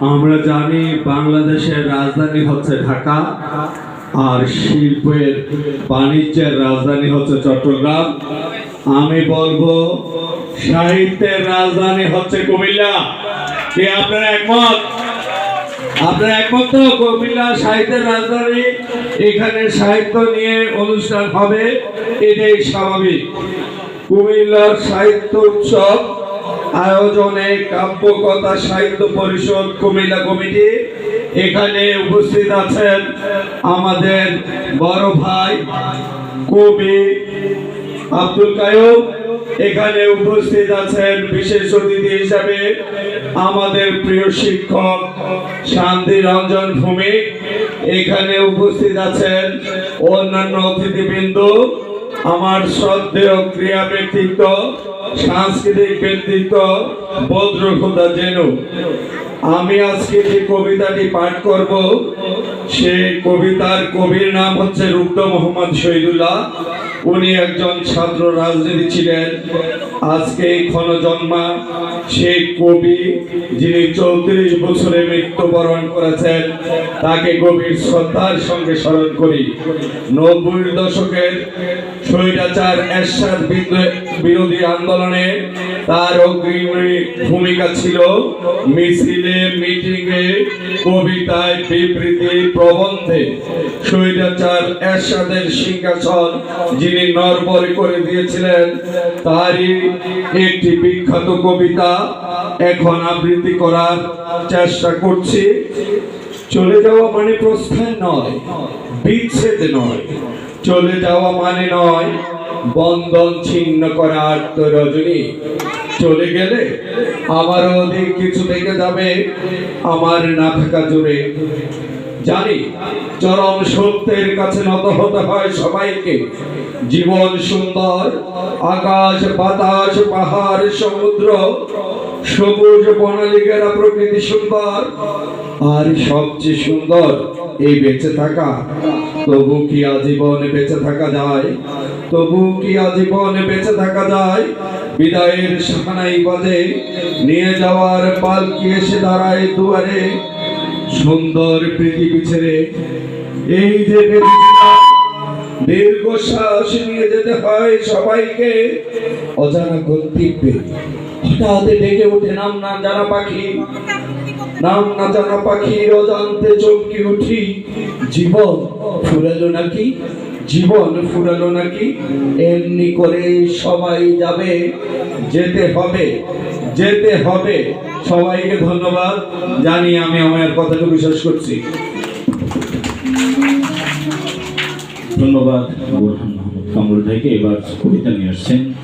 আমরা জানি বাংলাদেশের রাজধানী হচ্ছে ঢাকা, আর শিল্পের বাণিজ্যের রাজধানী হচ্ছে চট্টগ্রাম। আমি বলব, সাহিত্যের রাজধানী হচ্ছে কুমিল্লা। কি, আপনারা একমত? আপনারা একমত তো? কুমিল্লা সাহিত্যের রাজধানী, এখানে সাহিত্য নিয়ে অনুষ্ঠান হবে, এটাই স্বাভাবিক। কুমিল্লার সাহিত্য উৎসব আয়োজনে কাব্যকথা সাহিত্য পরিষদ কুমিল্লা কমিটি এখানে উপস্থিত আছেন আমাদের বড় ভাই কবি আব্দুল কায়ুম এখানে উপস্থিত আছেন বিশেষ অতিথি হিসাবে আমাদের প্রিয় শিক্ষক শান্তি রঞ্জন ভূমিক এখানে উপস্থিত আছেন অন্যান্য অতিথিবৃন্দ। আমার শ্রদ্ধেয় ক্রিয়া ব্যক্তিত্ব সাংস্কৃতিক ব্যক্তিত্ব বদ্রখোদা যেন। আমি আজকে যে কবিতাটি পাঠ করব, সেই কবিতার কবির নাম হচ্ছে রুদ্র মোহাম্মদ শহীদুল্লাহ। উনি একজন ছাত্র রাজনীতি ছিলেন। আজকে ক্ষণজন্মা সেই কবি যিনি চৌত্রিশ বছরে মৃত্যুবরণ করেছেন, তাকে গভীর শ্রদ্ধার সঙ্গে স্মরণ করি। নব্বই দশকের স্বৈরাচার এরশাদ বিরোধী আন্দোলনে তার অগ্রণী ভূমিকা ছিল মিছিলে, মিটিংয়ে কবিতায় বিবৃতি প্রবন্ধে। স্বৈরাচার এরশাদের সিংহাসন যিনি নরবরে করে দিয়েছিলেন, তারই একটি বিখ্যাত কবিতা এখন আবৃত্তি করার চেষ্টা করছি। চলে যাওয়া মানে প্রস্থান নয়, বিচ্ছেদ নয়। চলে যাওয়া মানে নয়, বন্ধন ছিন্ন করার তো রজনী চলে গেলে আমারও অধিক কিছু থেকে যাবে, আমার না থাকা জুড়ে জানি, চরম সত্যের কাছে নত হতে হয় সবাইকে। জীবন সুন্দর, আকাশ বাতাস, পাহাড়, সমুদ্র সবুজ বনালিকেরা প্রকৃতি সুন্দর। আর সবচেয়ে সুন্দর এই বেঁচে থাকা তবু কি আজীবনে বেঁচে থাকা যায়? তবু কি আজীবনে বেঁচে থাকা যায়? বিদায়ের সাহানাই বাজে নিয়ে যাওয়ার পালকি এসে দাঁড়ায় দুয়ারে। সুন্দর পৃথিবী ছেড়ে এই যে বেদনা, দীর্ঘশ্বাস নিয়ে যেতে হয় সবাইকে। অজানা গন্তব্যে। হঠাৎ ডেকে ওঠে নাম না জানা পাখি। নাম না জানা পাখির অজান্তে চমকে উঠি। জীবন ফুরালো নাকি? জীবন ফুরালো নাকি? এমনি করে সবাই যাবে। যেতে হবে যেতে হবে। সবাইকে ধন্যবাদ। জানি আমি আমার কথাটা বিশ্বাস করছি। ধন্যবাদ। বোরহান মাহমুদ কামরুল ভাইকে এবার কবিতা নিয়ে আসছেন।